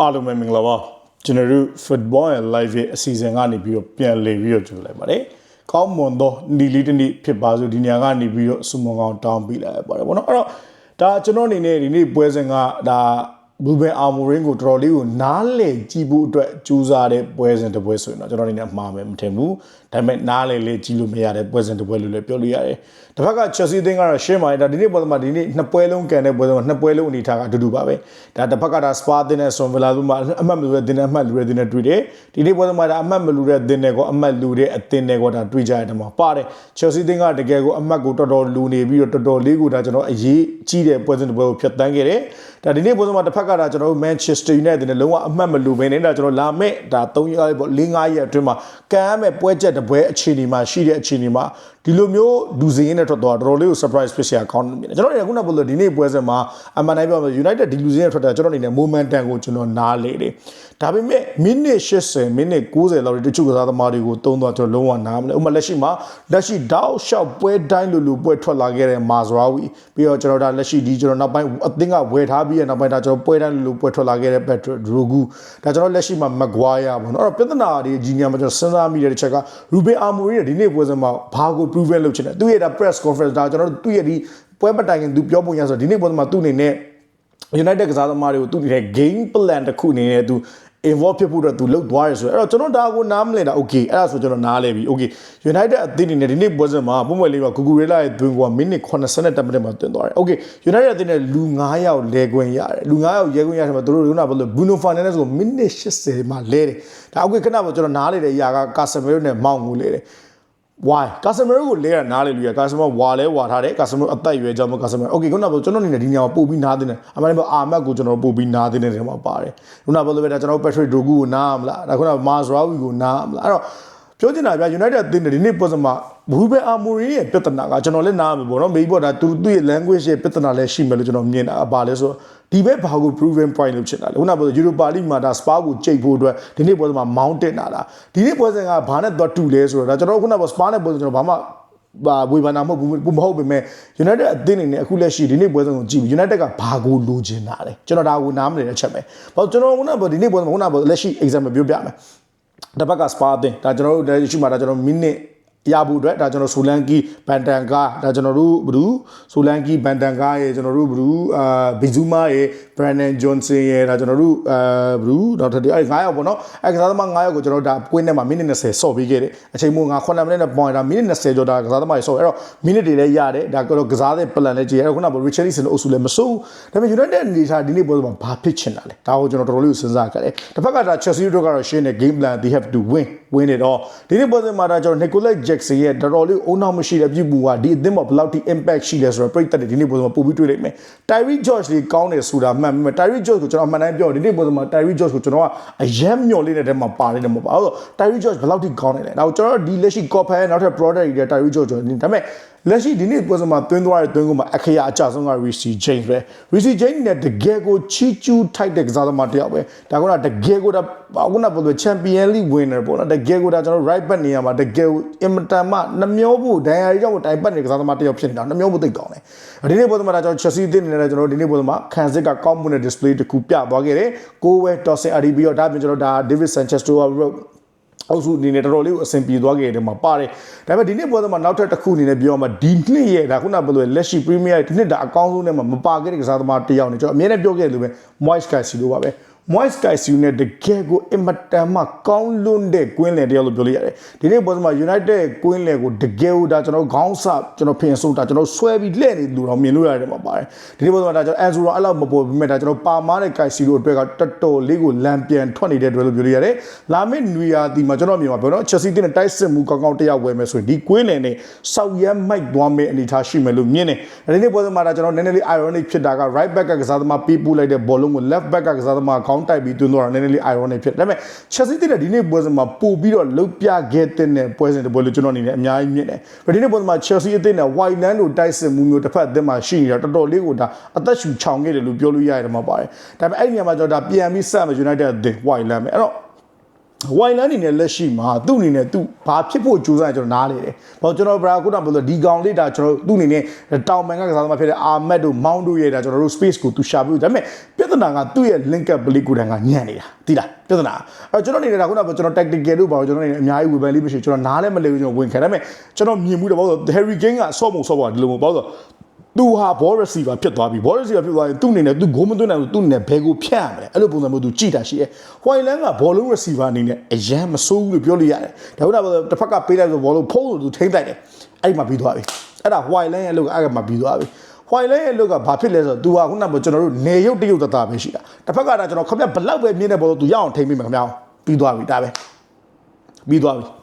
အားလုံးပဲမင်္ဂလာပါကျွန်တော်တို့ football and live ရဲ့အစီအစဉ်ကနေပြီးတော့ပြန်လည်ပြီးတော့ကြိုလိုက်ပါတယ်ကောင်းမွန်သောနီလီတနေ့ဖြစ်ပါစို့ဒီညကနေပြီးတော့စုမကောင်းတောင်းပေးလိုက်ပါတယ်ဗောနော်အဲ့တော့ဒါကျွန်တော်အနေနဲ့ဒီနေ့ပွဲစဉ်ကဒါ ဘူဘန်အာမိုရင်းကိုတော်တော်လေးကိုနားလည်ကြည့်ဖို့အတွက်ကြိုးစားတဲ့ပွဲစဉ်တစ်ပွဲဆိုရင်တော့ကျွန်တော်အနေနဲ့မှားမယ်မထင်ဘူးဒါပေမဲ့နားလည်လေးကြည့်လို့မရတဲ့ပွဲစဉ်တစ်ပွဲလို့လည်းပြောလို့ရတယ်တစ်ဖက်က Chelsea အသင်းကတော့ရှင်းပါတယ်ဒါဒီနေ့ပွဲမှာဒီနေ့နှစ်ပွဲလုံးကန်တဲ့ပွဲစဉ်မှာနှစ်ပွဲလုံးအနေထားကအတူတူပါပဲဒါတစ်ဖက်ကဒါ Spa အသင်းနဲ့ Aston Villa တို့မှာအမှတ်မလူတဲ့အသင်းနဲ့အမှတ်လူတဲ့အသင်းနဲ့တွေ့တယ်ဒီနေ့ပွဲစဉ်မှာဒါအမှတ်မလူတဲ့အသင်းနဲ့ကောအမှတ်လူတဲ့အသင်းနဲ့ကောဒါတွေ့ကြရတယ်မှာပါတယ် Chelsea အသင်းကတကယ်ကိုအမှတ်ကိုတော်တော်လူနေပြီးတော့တော်တော်လေးကိုဒါကျွန်တော်အရေးကြီးတဲ့ပွဲစဉ်တစ်ပွဲကိုဖျက်ဆီးခဲ့တယ် ဒါဒီနေ့ပွဲစဉ်မှာတစ်ဖက်ကဒါကျွန်တော်တို့ Manchester United နဲ့လုံးဝအမှတ်မလူဘဲနဲ့ဒါကျွန်တော်လာမဲ့ဒါ3ရက်ပေါ့4 5ရက်အတွင်းမှာကမ်းမဲ့ပွဲချက်တစ်ပွဲအခြေအနေမှာရှိတဲ့အခြေအနေမှာ ဒီလိုမျိုးဒူစင်းနဲ့ထွက်သွားတော်တော်လေးကို surprise ဖြစ်စရာကောင်းနေတယ်ကျွန်တော်တို့ကခုနကပြောလို့ဒီနေ့ပွဲစဉ်မှာအမှန်တိုင်းပြောမယ် United ဒီလူစင်းနဲ့ထွက်တာကျွန်တော်အနေနဲ့ momentum ကိုကျွန်တော်နားလေတယ်ဒါပေမဲ့မိနစ်80မိနစ်90လောက်တချို့ကစားသမားတွေကိုတုံးသွားကျွန်တော်လုံးဝနားမလဲဥပမာလက်ရှိမှာလက်ရှိတောက်လျှောက်ပွဲတိုင်းလူလူပွဲထွက်လာခဲ့တဲ့မာဇရာဝီပြီးတော့ကျွန်တော်ဒါလက်ရှိဒီကျွန်တော်နောက်ပိုင်းအသင်းကဝယ်ထားပြီးတဲ့နောက်ပိုင်းဒါကျွန်တော်ပွဲတိုင်းလူလူပွဲထွက်လာခဲ့တဲ့ Petro Drogu ဒါကျွန်တော်လက်ရှိမှာ Maguire ပေါ့နော်အဲ့တော့ပြဿနာတွေကြီးညာမှာကျွန်တော်စဉ်းစားမိတဲ့တစ်ချက်က Ruben Amorim ရဲ့ဒီနေ့ပွဲစဉ်မှာဘာကို prove လုပ်ချင်တယ်သူရဲ့ဒါ press conference ဒါကျွန်တော်တို့သူ့ရဲ့ဒီပွဲမတိုင်ခင်သူပြောပုံရဆိုဒီနေ့ပွဲစဉ်မှာသူ့အနေနဲ့ United ကစားသမားတွေကိုသူနေတဲ့ game plan တစ်ခုအနေနဲ့သူ involve ဖြစ်ဖို့အတွက်သူလုပ်သွားရဆိုတော့အဲ့တော့ကျွန်တော်ဒါကိုနားမလည်တာ okay အဲ့ဒါဆိုကျွန်တော်နားလဲပြီ okay United အသင်းအနေနဲ့ဒီနေ့ပွဲစဉ်မှာပုံမှန်လေးကဂူဂူရဲလာရဲ့သွင်းကွာမိနစ်80မိနစ်မှာသွင်းသွားတယ် okay United အသင်းနဲ့လူ9ယောက်လဲခွင့်ရတယ်လူ9ယောက်ရဲခွင့်ရတယ်မှာသူတို့ကဘာလို့ Bruno Fernandes ကိုမိနစ်80မှာလဲတယ်ဒါ okay ခဏပေါ့ကျွန်တော်နားလေတဲ့အရာက Casemiro နဲ့မောင်းငူလေတယ် why customer ကိုလဲရနားလေလူရ customer ဝါလဲဝါထားတယ် customer အသက်အရွယ်ကြောင့်မ customer okay ခုနကကျွန်တော်အနေနဲ့ဒီညမှာပို့ပြီးနားတင်တယ်အမှန်တကယ်အာမတ်ကိုကျွန်တော်ပို့ပြီးနားတင်တဲ့နေရာမှာပါတယ်ခုနကပြောလို့ပဲဒါကျွန်တော် Patrick Dogu ကိုနားမလားဒါခုနက Mazraoui ကိုနားမလားအဲ့တော့ပြောချင်တာဗျ United အသင်းတွေဒီနေ့ပုံစံမှာ ဘူဘယ်အာမိုရီရဲ့ပြဿနာကကျွန်တော်လည်းနားမှာပေါ့နော် maybe ပေါ့ဒါသူသူ့ရဲ့ language ရဲ့ပြဿနာလည်းရှိမယ်လို့ကျွန်တော်မြင်တာပါလဲဆိုတော့ဒီဘက်ဘာကို proven point လို့ဖြစ်တာလဲခုနကပြော Europa League မှာဒါ Spa ကိုကြိတ်ဖို့အတွက်ဒီနေ့ပွဲစဉ်မှာ mountain လာတာဒီနေ့ပွဲစဉ်ကဘာနဲ့တော့တူလဲဆိုတော့ဒါကျွန်တော်ခုနက Spa နဲ့ပွဲစဉ်ကျွန်တော်ဘာမှဘာဝေဖန်တာမဟုတ်ဘူးမဟုတ်ပေမဲ့ United အသင်းအနေနဲ့အခုလက်ရှိဒီနေ့ပွဲစဉ်ကိုကြည့်ပြီး United ကဘာကိုလိုချင်တာလဲကျွန်တော်ဒါကိုနားမလည်တဲ့အချက်ပဲဘာလို့ကျွန်တော်ခုနကဒီနေ့ပွဲစဉ်မှာခုနကလက်ရှိ example ပြောပြမယ်တစ်ဘက်က Spa အသင်းဒါကျွန်တော်တို့လက်ရှိမှာဒါကျွန်တော် minute ရဖို့အတွက်ဒါကျွန်တော်ဆိုလန်ကီဘန်တန်ကာဒါကျွန်တော်တို့ဘလူးဆိုလန်ကီဘန်တန်ကာရဲ့ကျွန်တော်တို့ဘလူးအာဘီဇူမာရဲ့ဘရန်နန်ဂျွန်ဆင်ရဲ့ဒါကျွန်တော်တို့အာဘလူးနောက်ထပ်ဒီအဲ့9ယောက်ပေါ့နော်အဲ့ကစားသမား9ယောက်ကိုကျွန်တော်တို့ဒါကွင်းထဲမှာမိနစ်20ဆော့ပေးခဲ့တယ်အချိန်မို့ငါ9မိနစ်နဲ့ပွန်တာမိနစ်20ကျော်ဒါကစားသမားတွေဆော့အဲ့တော့မိနစ်တွေလည်းရတယ်ဒါကတော့ကစားတဲ့ plan လည်းကြည့်ရအဲ့ခုနက Richarlison အုပ်စုလည်းမစိုးဒါပေမဲ့ United အနေထားဒီနေ့ပွဲမှာဘာဖြစ်ချင်တာလဲဒါကိုကျွန်တော်တော်တော်လေးကိုစဉ်းစားခဲ့တယ်တစ်ဖက်ကဒါ Chelsea တို့ကတော့ရှင်းတဲ့ game plan they have to win win it all ဒီနေ့ပွဲစဉ်မှာဒါကျွန်တော် Nicolas Jackson ရဲ့တော်တော်လေးအုံနောက်မရှိတဲ့ပြုမှုကဒီအသင်းမှာဘယ်လောက်ထိ impact ရှိလဲဆိုတော့ပြိတ္တတွေဒီနေ့ပွဲစဉ်မှာပို့ပြီးတွေ့လိမ့်မယ် Tyree George လေးကောင်းတယ်ဆိုတာမှန်ပေမဲ့ Tyree George ကိုကျွန်တော်အမှန်တိုင်းပြောဒီနေ့ပွဲစဉ်မှာ Tyree George ကိုကျွန်တော်ကအယမ်းမျော်လင့်တဲ့တဲမှာပါနေတယ်မဟုတ်ပါဘူး Tyree George ဘယ်လောက်ထိကောင်းနေလဲဒါကိုကျွန်တော်ဒီလက်ရှိ Copper နောက်ထပ် product တွေ Tyree George ကျွန်တော်ဒါပေမဲ့ လက်ရှိဒီနေ့ပွဲစဉ်မှာတွင်းသွားတဲ့တွင်းကုန်မှာအခရာအကြဆုံးက Rishi James ပဲ Rishi James နဲ့တကယ်ကိုချီကျူးထိုက်တဲ့ကစားသမားတစ်ယောက်ပဲဒါကတကယ်ကိုဒါခုနကပြော Champion League winner ပေါ့နော်တကယ်ကိုဒါကျွန်တော် right back နေရာမှာတကယ်ကိုအင်မတန်မှနှမျောဖို့ဒဏ်ရာတွေကြောင့်တိုင်ပတ်နေတဲ့ကစားသမားတစ်ယောက်ဖြစ်နေတာနှမျောဖို့သိကောင်းတယ်ဒီနေ့ပွဲစဉ်မှာဒါကျွန်တော် Chelsea အသင်းနေနဲ့ကျွန်တော်ဒီနေ့ပွဲစဉ်မှာခံစစ်ကကောင်းမှုနဲ့ display တစ်ခုပြသွားခဲ့တယ်ကိုဝဲ Tosin Adi ပြီးတော့ဒါပြင်ကျွန်တော်ဒါ David Sanchez တို့ အုပ်စုအနေနဲ့တော်တော်လေးကိုအဆင်ပြေသွားခဲ့တယ်မှာပါတယ်ဒါပေမဲ့ဒီနေ့ပွဲစဉ်မှာနောက်ထပ်တစ်ခုအနေနဲ့ပြောမှာဒီနှစ်ရဲ့ဒါခုနကပြောလို့လက်ရှိ Premier ဒီနှစ်ဒါအကောင်းဆုံးနဲ့မှာမပါခဲ့တဲ့ကစားသမားတစ်ယောက်နေကျွန်တော်အမြဲတမ်းပြောခဲ့တယ်လို့ပဲ Moise Caicedo ပါပဲ Moise Caicedo နဲ့တကယ်ကိုအင်မတန်မှကောင်းလွန်းတဲ့ကွင်းလယ်တယောက်လို့ပြောလို့ရတယ်ဒီနေ့ပွဲစဉ်မှာ United ကွင်းလယ်ကိုတကယ်ကိုဒါကျွန်တော်ခေါင်းဆကျွန်တော်ဖင်ဆုံးတာကျွန်တော်ဆွဲပြီးလှည့်နေလူတော်မြင်လို့ရတယ်မှာပါတယ်ဒီနေ့ပွဲစဉ်မှာဒါကျွန်တော် Enzo တော့အဲ့လောက်မပေါ်ဘူးမဲ့ဒါကျွန်တော်ပါမားတဲ့ Caicedo အတွက်ကတော်တော်လေးကိုလမ်းပြန်ထွက်နေတဲ့အတွက်လို့ပြောလို့ရတယ်လာမယ့်နွေရာသီမှာကျွန်တော်မြင်ပါဘယ်တော့ Chelsea တင်းနဲ့တိုက်စစ်မှုကောင်းကောင်းတယောက်ဝယ်မယ်ဆိုရင်ဒီကွင်းလယ်နဲ့စောက်ရမ်းမိုက်သွားမယ့်အနေအထားရှိမယ်လို့မြင်တယ်ဒီနေ့ပွဲစဉ်မှာဒါကျွန်တော်နည်းနည်းလေး ironic ဖြစ်တာက right back ကကစားသမားပေးပို့လိုက်တဲ့ဘောလုံးကို left back ကကစားသမားခေါင်းတိုက်ပြီးတွန်းသွားတာနည်းနည်းလေး ironic ဖြစ်တယ်ဒါပေမဲ့ Chelsea တင်းနဲ့ဒီနေ့ပွဲစဉ်မှာပို့ပြီးတော့လုတ်ပြခဲ့တဲ့ပွဲစဉ်တစ်ပွဲလို့ကျွန်တော်အနေနဲ့အများကြီးမြင်တယ်ဒီနေ့ပွဲစဉ်မှာ Chelsea အသင်းနဲ့ White Land တို့တိုက်စစ်မှုမျိုးတစ်ဖက်အသင်းမှာရှိနေတာတော်တော်လေးကိုဒါအသက်ရှူချောင်ခဲ့တယ်လို့ပြောလို့ရတယ်မှာပါတယ်ဒါပေမဲ့အဲ့ဒီနေရာမှာကျွန်တော်ဒါပြန်ပြီးဆက်မယ် United အသင်း White Land ပဲအဲ့တော့ ဝိုင်လန်းအနေနဲ့လက်ရှိမှာသူ့အနေနဲ့သူဘာဖြစ်ဖို့ကြိုးစားရကျွန်တော်နားလေတယ်။ဘာလို့ကျွန်တော်ဘရာခုနကပြောလို့ဒီကောင်လေးဒါကျွန်တော်သူ့အနေနဲ့တောင်ပန်ကကစားသမားဖြစ်တဲ့အာမက်တို့မောင်းတို့ရဲ့ဒါကျွန်တော်တို့ space ကိုသူရှာပြီးဒါပေမဲ့ပြဿနာကသူ့ရဲ့ link up play ကိုတန်းကညံ့နေတာသိလားပြဿနာအဲကျွန်တော်အနေနဲ့ဒါခုနကကျွန်တော် tactical တို့ဘာလို့ကျွန်တော်အနေနဲ့အများကြီးဝေဖန်လေးမရှိကျွန်တော်နားလည်းမလဲဘူးကျွန်တော်ဝင်ခံဒါပေမဲ့ကျွန်တော်မြင်မှုတော့ဘာလို့ Harry Kane ကဆော့မုံဆော့ပါဒီလိုမျိုးဘာလို့ သူဟာ ball receiver ဖြစ်သွားပြီ ball receiver ဖြစ်သွားရင်သူ့အနေနဲ့သူဂိုးမသွင်းနိုင်ဘူးသူ့အနေနဲ့ဘယ်ကိုဖြတ်ရမလဲအဲ့လိုပုံစံမျိုးသူကြည်တာရှိတယ်။ Hoyland က ball long receiver အနေနဲ့အရန်မဆိုးဘူးလို့ပြောလို့ရတယ်။ဒါကြောင့်တစ်ဖက်ကပေးလိုက်ဆို ball လုံးဖုံးလို့သူထိမ့်တိုက်တယ်။အဲ့ဒီမှာပြီးသွားပြီ။အဲ့ဒါ Hoyland ရဲ့အလုပ်ကအဲ့ဒါမှာပြီးသွားပြီ။ Hoyland ရဲ့အလုပ်ကဘာဖြစ်လဲဆိုတော့ तू ဟာခုနကကျွန်တော်တို့နေရုပ်တရုပ်တသားပဲရှိတာ။တစ်ဖက်ကဒါကျွန်တော်ခမက်ဘလောက်ပဲမြင်တဲ့ ball သူရအောင်ထိမ့်မိမယ်ခင်ဗျာ။ပြီးသွားပြီဒါပဲ။ပြီးသွားပြီ။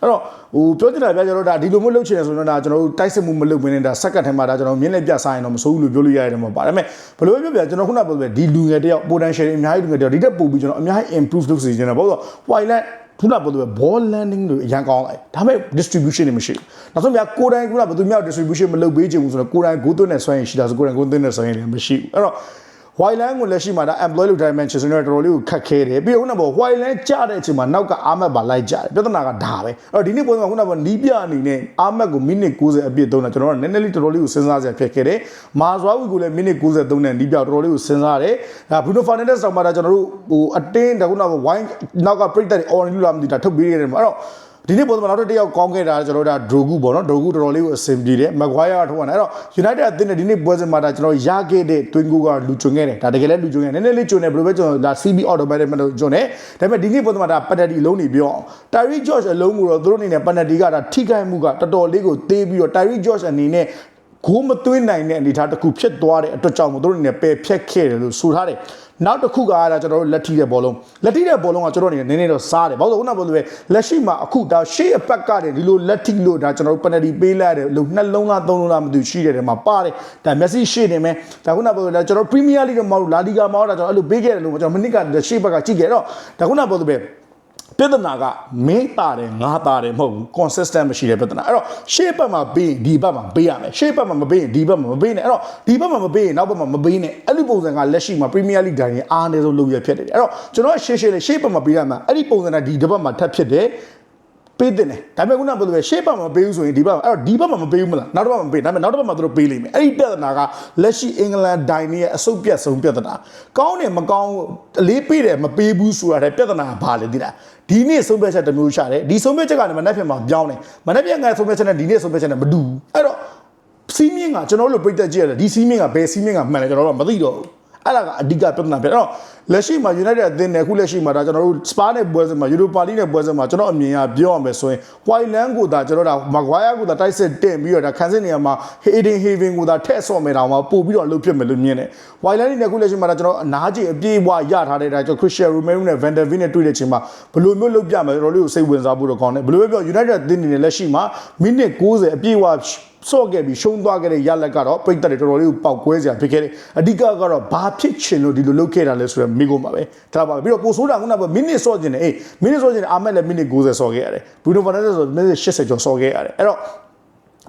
အဲ့တော့ဟိုပြောချင်တာပြကျွန်တော်တို့ဒါဒီလိုမျိုးလုပ်ချင်တယ်ဆိုတော့ဒါကျွန်တော်တို့တိုက်စစ်မှုမလုပ်ဘဲနဲ့ဒါစက္ကတ်ထဲမှာဒါကျွန်တော်မြင်းနဲ့ပြဆိုင်ရင်တော့မစိုးဘူးလို့ပြောလို့ရတယ်မှာပါဒါပေမဲ့ဘယ်လိုပဲပြောပြကျွန်တော်ခုနပြောပြဒီလူငယ်တယောက် potential အများကြီးလူငယ်တယောက်ဒီတက်ပို့ပြီးကျွန်တော်အများကြီး improve လုပ်စီခြင်းတယ်ဘာလို့လဲ Wildland ခုနပြောလို့ ball landing လို့အရန်ကောင်းလိုက်ဒါပေမဲ့ distribution တွေမရှိဘူးနောက်ဆုံးပြကိုယ်တိုင်ခုနဘယ်သူမြောက် distribution မလုပ်ပေးချင်ဘူးဆိုတော့ကိုယ်တိုင်ဂိုးသွင်းတဲ့ဆွဲရင်ရှိတာဆိုကိုယ်တိုင်ဂိုးသွင်းတဲ့ဆွဲရင်လည်းမရှိဘူးအဲ့တော့ Wildland ကိုလက်ရှိမှာဒါ employ လုပ်ထားတဲ့ Manchester United တော်တော်လေးကိုခတ်ခဲတယ်ပြီးတော့ခုနက Wildland ကြတဲ့အချိန်မှာနောက်ကအာမတ်ပါလိုက်ကြတယ်ပြဿနာကဒါပဲအဲ့တော့ဒီနေ့ပုံစံခုနကနီးပြအနေနဲ့အာမတ်ကိုမိနစ်90အပြည့်သုံးတာကျွန်တော်ကနည်းနည်းလေးတော်တော်လေးကိုစဉ်းစားစရာဖြစ်ခဲ့တယ်မာဇွာဝီကိုလည်းမိနစ်90သုံးတဲ့နီးပြတော်တော်လေးကိုစဉ်းစားတယ်ဒါ Bruno Fernandes တောင်မှဒါကျွန်တော်တို့ဟိုအတင်းဒါခုနက wine နောက်က break တဲ့ on လူလာမသိတာထုတ်ပေးရတယ်မှာအဲ့တော့ ဒီနေ့ပုံစံနောက်တစ်ယောက်ကောင်းခဲ့တာကျွန်တော်တို့ဒါဒရိုဂူပေါ့နော်ဒရိုဂူတော်တော်လေးကိုအဆင်ပြေတယ်မက်ဂွိုင်းယာထုတ်ရတယ်အဲ့တော့ United အသင်းနဲ့ဒီနေ့ပွဲစဉ်မှာဒါကျွန်တော်ရခဲ့တဲ့ twin goal ကလူကျွန်းခဲ့တယ်ဒါတကယ်လည်းလူကျွန်းခဲ့နည်းနည်းလေးကျွန်းတယ်ဘယ်လိုပဲကျွန်တော်ဒါ CB automatic မလို့ကျွန်းတယ်ဒါပေမဲ့ဒီနေ့ပုံစံမှာဒါ penalty အလုံးနေပြောအောင် Terry George အလုံးကိုတော့သူတို့အနေနဲ့ penalty ကဒါထိခိုက်မှုကတော်တော်လေးကိုသေးပြီးတော့ Terry George အနေနဲ့ဂိုးမသွင်းနိုင်တဲ့အနေအထားတစ်ခုဖြစ်သွားတဲ့အတွက်ကြောင့်မို့သူတို့အနေနဲ့ပယ်ဖြတ်ခဲ့တယ်လို့ဆိုထားတယ် နောက်တစ်ခုကအဲ့ဒါကျွန်တော်တို့လက်ထိတဲ့ဘောလုံးလက်ထိတဲ့ဘောလုံးကကျွန်တော်အနေနဲ့နည်းနည်းတော့စားတယ်ဘာလို့လဲခုနကပြောလို့ပဲလက်ရှိမှာအခုဒါရှေ့အပတ်ကတည်းဒီလိုလက်ထိလို့ဒါကျွန်တော်တို့ penalty ပေးလိုက်တယ်လို့နှလုံးလားသုံးလုံးလားမသိရှိတယ်တယ်မှာပါတယ်ဒါမျက်စိရှေ့နေမယ်ဒါခုနကပြောလို့ကျွန်တော် Premier League တော့မဟုတ်ဘူး La Liga မှာတော့ကျွန်တော်အဲ့လိုပေးခဲ့တယ်လို့ကျွန်တော်မနစ်ကရှေ့ဘက်ကကြည့်ခဲ့တော့ဒါခုနကပြောလို့ပဲ ပြဿနာကမင်းတာတယ်ငါတာတယ်မဟုတ်ဘူး consistent မရှိတဲ့ပြဿနာအဲ့တော့ရှေ့ဘက်မှာပေးရင်ဒီဘက်မှာပေးရမယ်ရှေ့ဘက်မှာမပေးရင်ဒီဘက်မှာမပေးနဲ့အဲ့တော့ဒီဘက်မှာမပေးရင်နောက်ဘက်မှာမပေးနဲ့အဲ့လိုပုံစံကလက်ရှိမှာ Premier League တိုင်းရင်အားအနည်းဆုံးလုပ်ရဖြစ်တယ်အဲ့တော့ကျွန်တော်ရှေ့ရှေ့လေးရှေ့ဘက်မှာပေးရမှာအဲ့ဒီပုံစံကဒီတစ်ဘက်မှာထပ်ဖြစ်တယ် ပေးတယ်လေဒါပေမဲ့ခုနကပြောလို့ပဲရှေ့ဘက်မှာမပေးဘူးဆိုရင်ဒီဘက်မှာအဲ့တော့ဒီဘက်မှာမပေးဘူးမလားနောက်တစ်ဘက်မှာမပေးဒါပေမဲ့နောက်တစ်ဘက်မှာသူတို့ပေးလိမ့်မယ်အဲ့ဒီပြဿနာကလက်ရှိအင်္ဂလန်ဒိုင်ရဲ့အဆုတ်ပြတ်ဆုံးပြဿနာကောင်းတယ်မကောင်းအလေးပေးတယ်မပေးဘူးဆိုတာတဲ့ပြဿနာကဘာလဲသိလားဒီနေ့ဆုံးဖြတ်ချက်တစ်မျိုးရှာတယ်ဒီဆုံးဖြတ်ချက်ကလည်းမနှက်ဖြစ်မှာပြောင်းတယ်မနှက်ပြန်ကဆုံးဖြတ်ချက်နဲ့ဒီနေ့ဆုံးဖြတ်ချက်နဲ့မတူဘူးအဲ့တော့စီးမြင့်ကကျွန်တော်တို့ပြိတက်ကြည့်ရတယ်ဒီစီးမြင့်ကဘယ်စီးမြင့်ကမှန်လဲကျွန်တော်တို့ကမသိတော့ဘူးအဲ့ဒါကအဓိကပြဿနာဖြစ်အဲ့တော့ လက်ရှိမှာ United အသင်းနဲ့အခုလက်ရှိမှာဒါကျွန်တော်တို့ Spa နဲ့ပွဲစဉ်မှာ Europa League နဲ့ပွဲစဉ်မှာကျွန်တော်အမြင်အရပြောရမယ်ဆိုရင် Whiteland ကိုဒါကျွန်တော်ဒါ Maguire ကိုဒါတိုက်စစ်တင်ပြီးတော့ဒါခန်းစစ်နေရာမှာ Hayden Haven ကိုဒါထည့်ဆော့မယ်တောင်မှပို့ပြီးတော့လှုပ်ဖြစ်မယ်လို့မြင်တယ်။ Whiteland နဲ့အခုလက်ရှိမှာဒါကျွန်တော်အနားကြီးအပြေးအဝရထားတဲ့ဒါကျွန်တော် Christian Romero နဲ့ Van der Beek နဲ့တွေ့တဲ့ချိန်မှာဘယ်လိုမျိုးလှုပ်ပြမယ်တော်တော်လေးကိုစိတ်ဝင်စားဖို့တော့ကောင်းတယ်။ဘယ်လိုပဲပြော United အသင်းအနေနဲ့လက်ရှိမှာမိနစ်90အပြေးအဝဆော့ခဲ့ပြီးရှုံးသွားခဲ့တဲ့ရလက်ကတော့ပြိတ္တတွေတော်တော်လေးကိုပောက်ကွဲစရာဖြစ်ခဲ့တယ်အဓိကကတော့ဘာဖြစ်ချင်လို့ဒီလိုလုပ်ခဲ့တာလဲဆိုတော့မိကုန်ပါပဲဒါပါပဲပြီးတော့ပိုဆိုးတာကခုနကမိနစ်ဆော့ခြင်းနဲ့အေးမိနစ်ဆော့ခြင်းနဲ့အာမက်လည်းမိနစ်90ဆော့ခဲ့ရတယ်ဘရူနိုဖာနက်ဒက်ဆိုမိနစ်80ကျော်ဆော့ခဲ့ရတယ်အဲ့တော့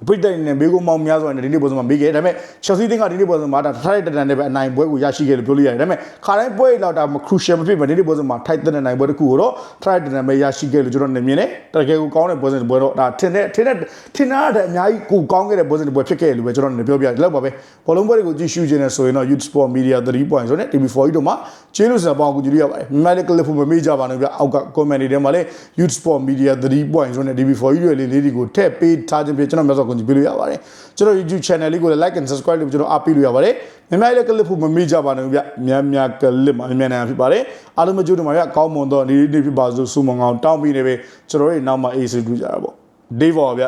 ပြိတ္တနဲ့ဘေးကိုမောင်များစွာနဲ့ဒီနေ့ပွဲစဉ်မှာမေးခဲ့ဒါပေမဲ့ချက်စီတင်းကဒီနေ့ပွဲစဉ်မှာဒါထိုက်တဲ့တန်နဲ့ပဲအနိုင်ပွဲကိုရရှိခဲ့လို့ပြောလို့ရတယ်ဒါပေမဲ့ခါတိုင်းပွဲလောက်ဒါခရူရှယ်မဖြစ်ပဲဒီနေ့ပွဲစဉ်မှာထိုက်တဲ့နိုင်ပွဲတစ်ခုကိုတော့ထိုက်တဲ့တန်ပဲရရှိခဲ့လို့ကျွန်တော်နေမြင်တယ်တကယ်ကိုကောင်းတဲ့ပွဲစဉ်တစ်ပွဲတော့ဒါထင်တဲ့ထင်တဲ့ထင်တာတဲ့အများကြီးကိုကောင်းခဲ့တဲ့ပွဲစဉ်တစ်ပွဲဖြစ်ခဲ့လို့ပဲကျွန်တော်နေပြောပြတယ်လောက်ပါပဲဘောလုံးပွဲတွေကိုကြည့်ရှုခြင်းနဲ့ဆိုရင်တော့ Youth Sport Media 3.0နဲ့ TV4 တို့မှာကျေးဇူးစံပေါင်းကူကြည့်ရပါတယ်မြန်မာလည်းကလစ်ဖို့မမေ့ကြပါနဲ့ဗျအောက်က comment တွေထဲမှာလည်း Youth Sport Media 3.0နဲ့ TV4 တွေလေးလေးတွေကိုထည့်ပေးထားခြင်းဖြစ်ကျွန်တော်မျက်စောကူကြည့်ပေးလို့ရပါတယ်ကျွန်တော် YouTube channel လေးကိုလည်း like and subscribe လုပ်ကျွန်တော်အားပေးလို့ရပါတယ်မြန်မာလည်းကလစ်ဖို့မမေ့ကြပါနဲ့ဗျများများကလစ်မှာမြန်မြန်ဖြစ်ပါတယ်အားလုံးမကြိုးတမှာဗျကောင်းမွန်တော့နေ့နေ့ဖြစ်ပါစို့ဆုမွန်အောင်တောင်းပြီးနေပဲကျွန်တော်တို့နောက်မှအေးဆေးကြကြတာပေါ့ Day for ဗျ